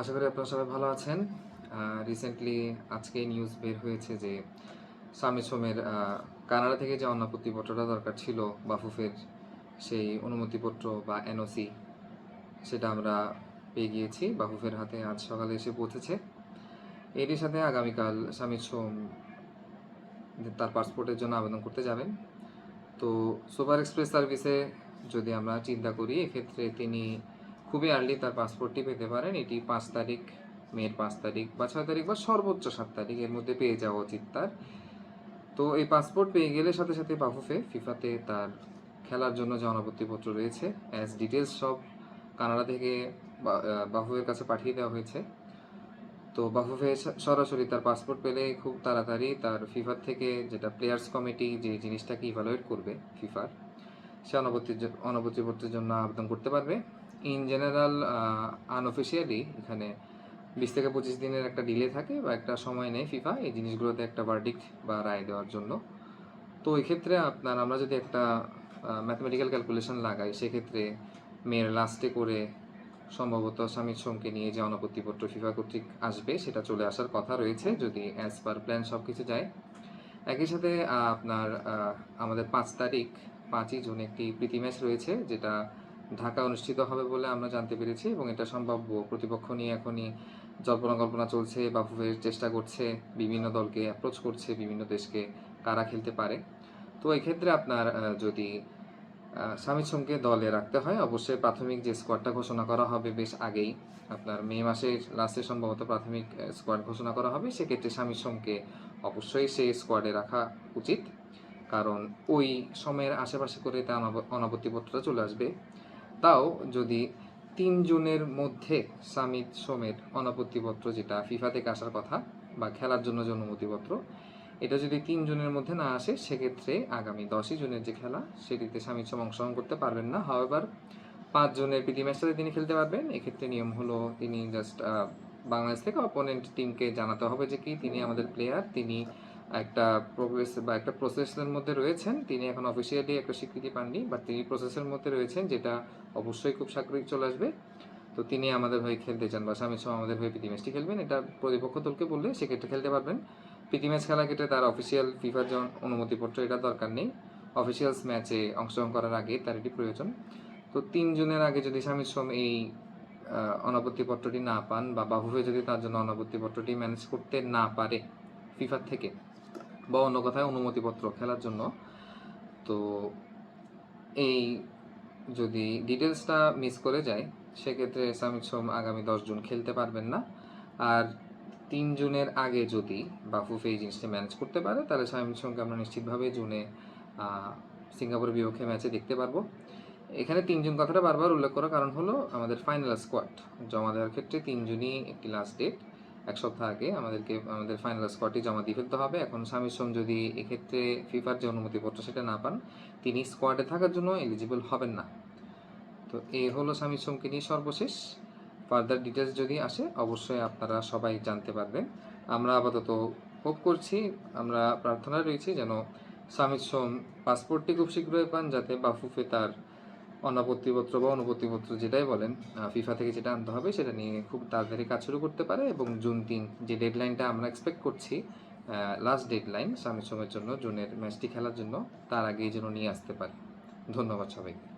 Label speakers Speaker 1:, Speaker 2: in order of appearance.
Speaker 1: আশা করি আপনারা সবাই ভালো আছেন। রিসেন্টলি আজকে নিউজ বের হয়েছে যে স্বামী সোমের কানাডা থেকে যে অন্নপত্তিপত্রটা দরকার ছিল বাফুফের, সেই অনুমতিপত্র বা এনওসি সেটা আমরা পেয়ে গিয়েছি। বাফুফের হাতে আজ সকালে এসে পৌঁছেছে। এটির সাথে আগামীকাল স্বামী সোম তার পাসপোর্টের জন্য আবেদন করতে যাবেন। তো সুপার এক্সপ্রেস সার্ভিসে যদি আমরা চিন্তা করি, এক্ষেত্রে তিনি খুবই আর্লি তার পাসপোর্টটি পেতে পারেন। এটি পাঁচ তারিখ মের পাঁচ তারিখ বা ছয় তারিখ বা সর্বোচ্চ সাত তারিখ এর মধ্যে পেয়ে যাওয়া উচিত তার। তো এই পাসপোর্ট পেয়ে গেলে সাথে সাথে বাফুফে, ফিফাতে তার খেলার জন্য যে অনাপত্তিপত্র রয়েছে অ্যাজ ডিটেলস সব কানাডা থেকে বাফুফের কাছে পাঠিয়ে দেওয়া হয়েছে। তো বাফুফে সরাসরি তার পাসপোর্ট পেলে খুব তাড়াতাড়ি তার ফিফার থেকে যেটা প্লেয়ার্স কমিটি যে জিনিসটাকে ইভালুয়েট করবে ফিফার, সে অনাপত্তির অনাপত্তিপত্রের জন্য আবেদন করতে পারবে। ইন জেনারেল আনঅফিসিয়ালি এখানে বিশ থেকে পঁচিশ দিনের একটা ডিলে থাকে বা একটা সময় নেয় ফিফা এই জিনিসগুলোতে একটা ভার্ডিক্ট বা রায় দেওয়ার জন্য। তো এই ক্ষেত্রে আপনার আমরা যদি একটা ম্যাথমেটিক্যাল ক্যালকুলেশন লাগাই, সেক্ষেত্রে মেয়ের লাস্টে করে সম্ভবত স্বামীর সোমকে নিয়ে যে অনাপত্তিপত্র ফিফা কর্তৃক আসবে, সেটা চলে আসার কথা রয়েছে যদি অ্যাজ পার প্ল্যান সব কিছু যায়। একই সাথে আপনার আমাদের পাঁচ তারিখ, পাঁচই জুন একটি প্রীতি ম্যাচ রয়েছে, যেটা ঢাকা অনুষ্ঠিত হবে বলে আমরা জানতে পেরেছি এবং এটা সম্ভাব্য। প্রতিপক্ষ নিয়ে এখনই জল্পনা কল্পনা চলছে বাফুফের চেষ্টা করছে বিভিন্ন দলকে অ্যাপ্রোচ করছে বিভিন্ন দেশকে কারা খেলতে পারে। তো এক্ষেত্রে আপনার যদি আহ, স্বামী সোমকে দলে রাখতে হয় অবশ্যই প্রাথমিক যে স্কোয়াডটা ঘোষণা করা হবে বেশ আগেই আপনার মে মাসের লাস্টে সম্ভবত প্রাথমিক স্কোয়াড ঘোষণা করা হবে সেক্ষেত্রে স্বামী সোমকে অবশ্যই সেই স্কোয়াডে রাখা উচিত। কারণ ওই সময়ের আশেপাশে করে অনাব- অনাপত্তিপত্রটা চলে আসবে। তাও যদি তিন জুনের মধ্যে সামিত সোমের অনাপত্তিপত্র যেটা ফিফা থেকে আসার কথা বা খেলার জন্য যে অনুমতিপত্র, এটা যদি তিন জুনের মধ্যে না আসে, সেক্ষেত্রে আগামী দশই জুনের যে খেলা, সেটিতে সামিত সোম অংশগ্রহণ করতে পারবেন না। হাওয়েভার পাঁচ জনের প্রীতি ম্যাচটাতে তিনি খেলতে পারবেন। এক্ষেত্রে নিয়ম হলো তিনি জাস্ট বাংলাদেশ থেকে অপোনেন্ট টিমকে জানাতে হবে যে কি, তিনি আমাদের প্লেয়ার তিনি একটা প্রোগ্রেস বা একটা প্রসেসের মধ্যে রয়েছেন, তিনি এখন অফিসিয়ালি একটা স্বীকৃতি পাননি বাট তিনি প্রসেসের মধ্যে রয়েছেন, যেটা অবশ্যই খুব সাগ্রহিক চলে আসবে। তো তিনি আমাদের হয়ে খেলতে চান বা স্বামী সহ আমাদের হয়ে প্রীতি ম্যাচটি খেলবেন, এটা প্রতিপক্ষ দলকে বললে সেক্ষেত্রে খেলতে পারবেন। প্রীতি ম্যাচ খেলা ক্ষেত্রে তার অফিসিয়াল ফিফার জন অনুমতিপত্র এটা দরকার নেই। অফিসিয়ালস ম্যাচে অংশগ্রহণ করার আগে তার এটি প্রয়োজন। তো তিন জনের আগে যদি স্বামী সোম এই অনাপত্তিপত্রটি না পান বা বাহুবে যদি তার জন্য অনাপত্তিপত্রটি ম্যানেজ করতে না পারে ফিফার থেকে বা অন্য কথায় অনুমতিপত্র খেলার জন্য। তো এই যদি ডিটেলসটা মিস করে যায়, সেক্ষেত্রে সামিত সোম আগামী দশ জুন খেলতে পারবেন না। আর তিন জুনের আগে যদি বাফুফে এই জিনিসটা ম্যানেজ করতে পারে, তাহলে সামিত সোমকে আমরা নিশ্চিতভাবে জুনে সিঙ্গাপুরের বিপক্ষে ম্যাচে দেখতে পারব। এখানে তিনজন কথাটা বারবার উল্লেখ করার কারণ হলো আমাদের ফাইনাল স্কোয়াড জমা দেওয়ার ক্ষেত্রে তিনজনই একটি লাস্ট ডেট এক সপ্তাহ আগে আমাদেরকে, আমাদের ফাইনাল স্কোয়াডটি জমা দিয়ে ফেলতে হবে। এখন স্বামী সোম যদি এক্ষেত্রে ফিফার যে অনুমতিপত্র সেটা না পান, তিনি স্কোয়াডে থাকার জন্য এলিজিবল হবেন না। তো এই হলো স্বামী সোমকে নিয়ে সর্বশেষ। ফার্দার ডিটেলস যদি আসে, অবশ্যই আপনারা সবাই জানতে পারবেন। আমরা আপাতত হোপ করছি, আমরা প্রার্থনা রয়েছি যেন স্বামী সোম পাসপোর্টটি খুব শীঘ্রই পান, যাতে বাফুফে তার অনাপত্তিপত্র বা অনুপত্তিপত্র যেটাই বলেন ফিফা থেকে যেটা আনতে হবে সেটা নিয়ে খুব তাড়াতাড়ি কাজ শুরু করতে পারে এবং জুন তিন যে ডেডলাইনটা আমরা এক্সপেক্ট করছি লাস্ট ডেডলাইন স্বামী সময়ের জন্য, জুনের ম্যাচটি খেলার জন্য, তার আগেই যেন নিয়ে আসতে পারে। ধন্যবাদ সবাইকে।